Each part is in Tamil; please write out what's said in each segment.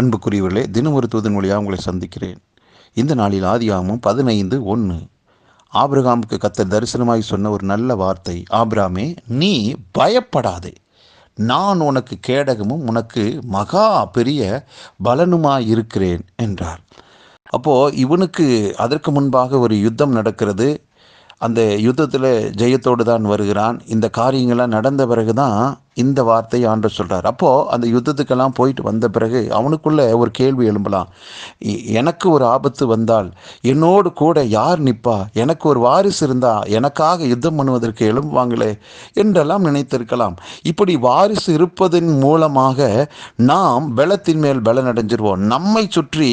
அன்புக்குரியவர்களே தினம் ஒரு தூதன் மொழியாக உங்களை சந்திக்கிறேன். இந்த நாளில் ஆதியாகமும் பதினைந்து ஒன்று. ஆபிரகாமுக்கு கத்த தரிசனமாய் சொன்ன ஒரு நல்ல வார்த்தை ஆபிராமே நீ பயப்படாதே. நான் உனக்கு கேடகமும் உனக்கு மகா பெரிய பலனுமாய் இருக்கிறேன் என்றார். அப்போது இவனுக்கு அதற்கு முன்பாக ஒரு யுத்தம் நடக்கிறது. அந்த யுத்தத்தில் ஜெயத்தோடு தான் வருகிறான். இந்த காரியங்கள்லாம் நடந்த பிறகு தான் இந்த வார்த்தை ஆண்டு சொல்கிறார் அப்போது அந்த யுத்தத்துக்கெல்லாம் போயிட்டு வந்த பிறகு அவனுக்குள்ளே ஒரு கேள்வி எழும்பலாம். எனக்கு ஒரு ஆபத்து வந்தால் என்னோடு கூட யார் நிற்பா? எனக்கு ஒரு வாரிசு இருந்தால் எனக்காக யுத்தம் பண்ணுவதற்கு எழும்புவாங்களே என்றெல்லாம் நினைத்திருக்கலாம். இப்படி வாரிசு இருப்பதன் மூலமாக நாம் பலத்தின் மேல் பலன் அடைஞ்சிருவோம் நம்மை சுற்றி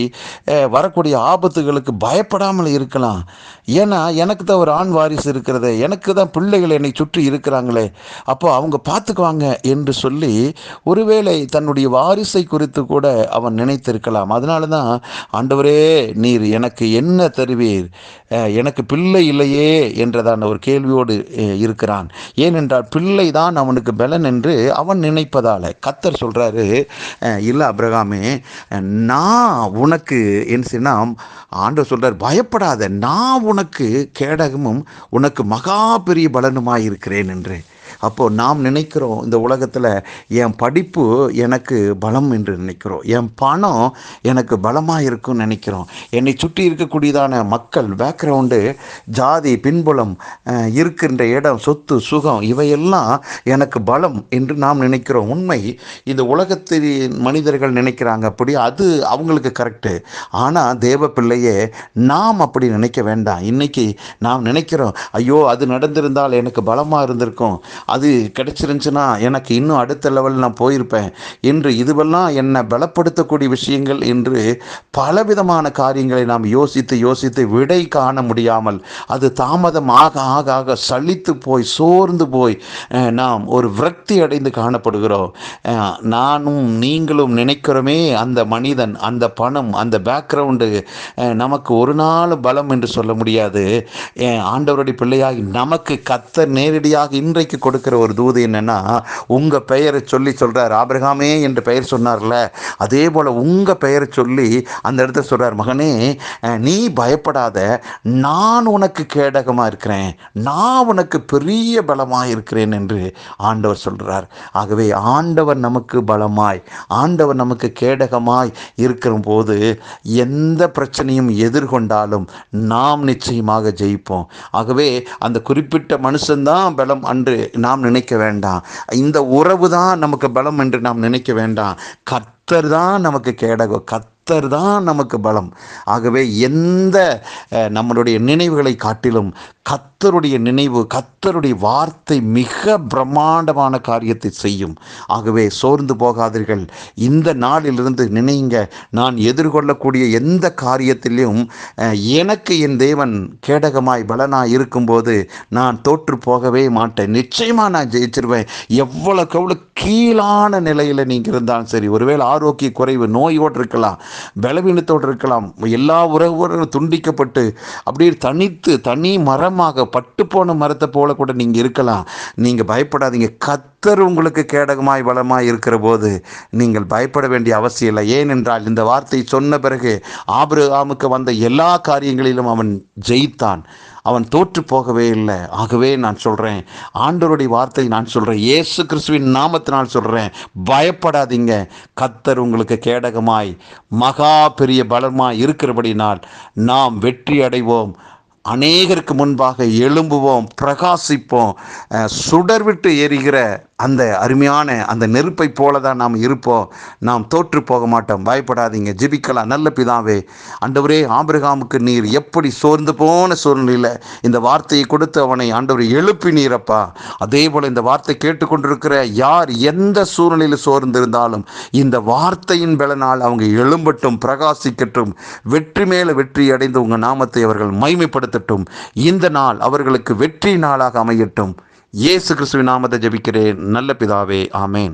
வரக்கூடிய ஆபத்துகளுக்கு பயப்படாமல் இருக்கலாம். ஏன்னா எனக்கு தான் ஒரு ஆண் வாரிசு இருக்கிறது. எனக்கு தான் பிள்ளைகள் என்னை சுற்றி இருக்கிறாங்களே. அப்போ அவங்க பார்த்துக்குவாங்க. என்று சொல்லி ஒருவேளை தன்னுடைய வாரிசை குறித்து கூட அவன் நினைத்திருக்கலாம். அதனால தான் ஆண்டவரே நீர் எனக்கு என்ன தருவீர்? எனக்கு பிள்ளை இல்லையே என்றதான ஒரு கேள்வியோடு இருக்கிறான். ஏனென்றால் பிள்ளை தான் அவனுக்கு பலன் என்று அவன் நினைப்பதால். கத்தர் சொல்கிறாரு இல்லை அப்ரகாமே நான் உனக்கு என்ன செய்யணும் ஆண்டவர் சொல்கிறார் பயப்படாத நான் உனக்கு கேடகமும் உனக்கு மகா பெரிய பலனுமாயிருக்கிறேன் என்று. அப்போது நாம் நினைக்கிறோம் இந்த உலகத்தில் என் படிப்பு எனக்கு பலம் என்று நினைக்கிறோம். என் பணம் எனக்கு பலமாக இருக்கும்னு நினைக்கிறோம். என்னை சுற்றி இருக்கக்கூடியதான மக்கள் பேக்ரவுண்டு ஜாதி பின்புலம் இருக்கின்ற இடம் சொத்து சுகம் இவையெல்லாம் எனக்கு பலம் என்று நாம் நினைக்கிறோம். உண்மை இந்த உலகத்தில் மனிதர்கள் நினைக்கிறாங்க அப்படி அது அவங்களுக்கு கரெக்டு ஆனால் தேவ பிள்ளையே நாம் அப்படி நினைக்க வேண்டாம். இன்றைக்கி நாம் நினைக்கிறோம் ஐயோ அது நடந்திருந்தால் எனக்கு பலமாக இருந்திருக்கும். அது கிடைச்சிருந்துச்சுன்னா எனக்கு இன்னும் அடுத்த லெவல் நான் போயிருப்பேன் என்று இதுவெல்லாம் என்னை பலப்படுத்தக்கூடிய விஷயங்கள் என்று பலவிதமான காரியங்களை நாம் யோசித்து யோசித்து விடை காண முடியாமல் அது தாமதம் ஆக ஆக ஆக சலித்து போய் சோர்ந்து போய் நாம் ஒரு விரக்தி அடைந்து காணப்படுகிறோம். நானும் நீங்களும் நினைக்கிறோமே அந்த மனிதன் அந்த பணம் அந்த பேக்ரவுண்டு நமக்கு ஒரு நாள் பலம் என்று சொல்ல முடியாது. ஆண்டவருடைய பிள்ளையாகி நமக்கு கத்த நேரடியாக இன்றைக்கு கொடுக்கிற ஒரு தூது என்னென்னா உங்கள் பெயரை சொல்லி சொல்கிறார் ஆபிரகாமே என்று பெயர் சொன்னார்ல. அதே போல் உங்கள் பெயரை சொல்லி அந்த இடத்துல சொல்கிறார் மகனே நீ பயப்படாத. நான் உனக்கு கேடகமாக இருக்கிறேன். நான் உனக்கு பெரிய பலமாக இருக்கிறேன் என்று ஆண்டவர் சொல்கிறார் ஆகவே ஆண்டவர் நமக்கு பலமாய் ஆண்டவர் நமக்கு கேடகமாய் இருக்கிற போது எந்த பிரச்சனையும் எதிர்கொண்டாலும் நாம் நிச்சயமாக ஜெயிப்போம். ஆகவே அந்த குறிப்பிட்ட மனுஷன்தான் பலம் அன்று நாம் நினைக்க வேண்டாம். இந்த உறவு தான் நமக்கு பலம் என்று நாம் நினைக்க வேண்டாம். கத்தர் தான் நமக்கு கேடகம். கர்த்தர் தான் நமக்கு பலம். ஆகவே எந்த நம்மளுடைய நினைவுகளை காட்டிலும் கத்தருடைய நினைவு கத்தருடைய வார்த்தை மிக பிரம்மாண்டமான காரியத்தை செய்யும். ஆகவே சோர்ந்து போகாதீர்கள். இந்த நாளிலிருந்து நினைங்க. நான் எதிர்கொள்ளக்கூடிய எந்த காரியத்திலும் எனக்கு என் தேவன் கேடகமாய் பலனாய் இருக்கும்போது நான் தோற்று போகவே மாட்டேன். நிச்சயமாக நான் ஜெயிச்சிருவேன். எவ்வளோக்கு எவ்வளோ கீழான நிலையில் நீங்கள் இருந்தாலும் சரி ஒருவேளை ஆரோக்கிய குறைவு நோயோடு இருக்கலாம் பலவீனத்தோடு இருக்கலாம் எல்லா உறவுகளும் துண்டிக்கப்பட்டு அப்படியே தனித்து தனி மரம் மரமாக பட்டு போன மரத்தை போல கூட நீங்கள் இருக்கலாம். நீங்கள் பயப்படாதீங்க. கத்தர் உங்களுக்கு கேடகமாய் பலமாய் இருக்கிற போது நீங்கள் பயப்பட வேண்டிய அவசியம் இல்லை. ஏனென்றால் இந்த வார்த்தை சொன்ன பிறகு ஆபிரகாமுக்கு வந்த எல்லா காரியங்களிலும் அவன் ஜெயித்தான். அவன் தோற்று போகவே இல்லை. ஆகவே நான் சொல்கிறேன் ஆண்டவருடைய வார்த்தை நான் சொல்கிறேன் இயேசு கிறிஸ்துவின் நாமத்தினால் சொல்கிறேன் பயப்படாதீங்க. கத்தர் உங்களுக்கு கேடகமாய் மகா பெரிய பலமாய் இருக்கிறபடினால் நாம் வெற்றி அடைவோம். அநேகருக்கு முன்பாக எழும்புவோம் பிரகாசிப்போம் சுடர்விட்டு சுடர் விட்டு எரிகிற அந்த அருமையான அந்த நெருப்பை போல தான் நாம் இருப்போம். நாம் தோற்று போக மாட்டோம். பயப்படாதீங்க. ஜெபிக்கலாம். நல்ல பிதாவே ஆண்டவரே ஆபிரகாமுக்கு நீர் எப்படி சோர்ந்து போன சூழ்நிலையில் இந்த வார்த்தையை கொடுத்து அவனை ஆண்டவர் எழுப்பினீரப்பா அதே போல் இந்த வார்த்தை கேட்டுக்கொண்டிருக்கிற யார் எந்த சூழ்நிலையில் சோர்ந்திருந்தாலும் இந்த வார்த்தையின் பலனால் அவங்க எழும்பட்டும் பிரகாசிக்கட்டும் வெற்றி மேலே வெற்றி அடைந்து உங்கள் நாமத்தை அவர்கள் மைமைப்படுத்தட்டும் இந்த நாள் அவர்களுக்கு வெற்றி நாளாக அமையட்டும். இயேசு கிறிஸ்துவின் நாமத்தை ஜபிக்கிறேன். நல்ல பிதாவே ஆமேன்.